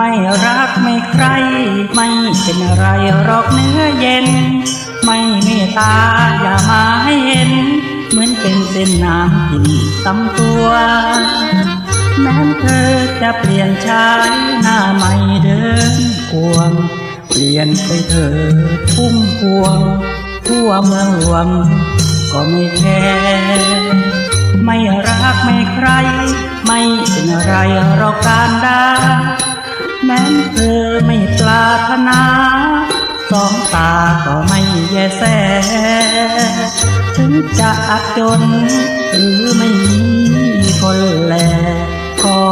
ไม่รักไม่ใคร ไม่เป็นไรหรอกเนื้อเย็น ไม่เมตตาอย่ามาให้เห็น เหมือนเป็นเส้นน้ำกินตำตัวแม้เธอจะเปลี่ยนชายหน้าใหม่เดินควง เปลี่ยนไปเธอพุ่มพวง ทั่วเมืองหลวงก็ไม่แคร์ไม่รักไม่ใคร ไม่เป็นไรหรอกการดา นาสองตาก็ไม่แยแส ถึงจะอับจน หรือไม่มีคนแล ขอ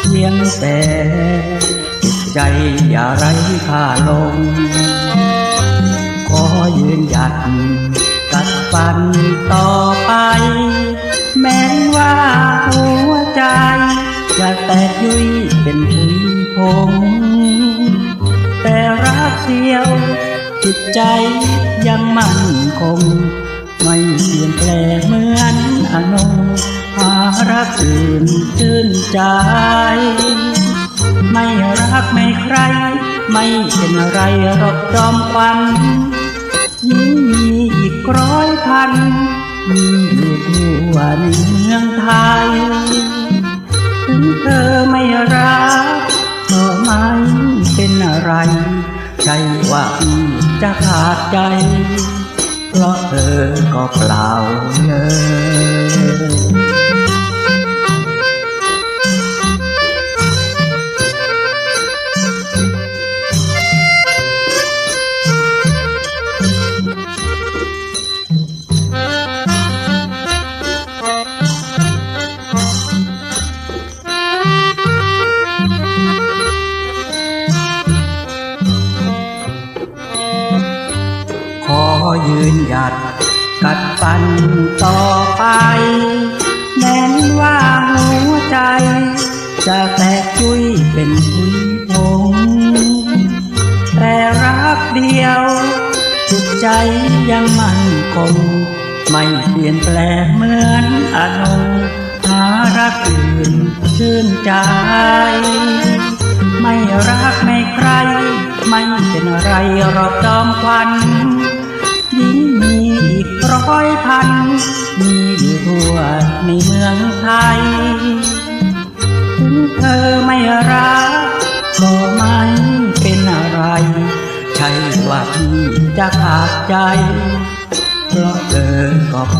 เพียงแต่จิตใจอย่าไร้ค่าลง ขอยืนหยัดกัดฟันต่อไป แม้ว่าหัวใจ จะแตกยุยเป็นผุยพงแต่รัก เดียว จิตใจยังมั่นคง ไม่เปลี่ยนแปลงเหมือนอนงหารักอื่นชื่นใจ ไม่รักไม่ใคร ไม่เป็นไรหรอกจอมควันยิ่งมีอีกร้อยพัน มีอยู่ทั่วในเมืองไทย ถึงเธอไม่รักก็ไม่เป็นอะไร ใช่ว่าพี่จะขาดใจ เพราะเธอก็เปล่าเลย ยืนหยัด กัดฟันต่อไปแม้นว่าหัวใจ จะแตกจุยเป็นผุยพงแต่รักเดียวจิตใจยังมั่นคงไม่เปลี่ยนแปลงเหมือนอนงหารักอื่นชื่นใจ ไม่รักไม่ใคร ไม่เป็นไรหรอกจอมควัน ยิ่งมีอีกร้อยพัน มีอยู่ทั่วในเมืองไทย ถึงเธอไม่รักก็ไม่เป็นอะไร ใช่ว่าพี่จะขาดใจ เพราะเธอก็เปล่าเลย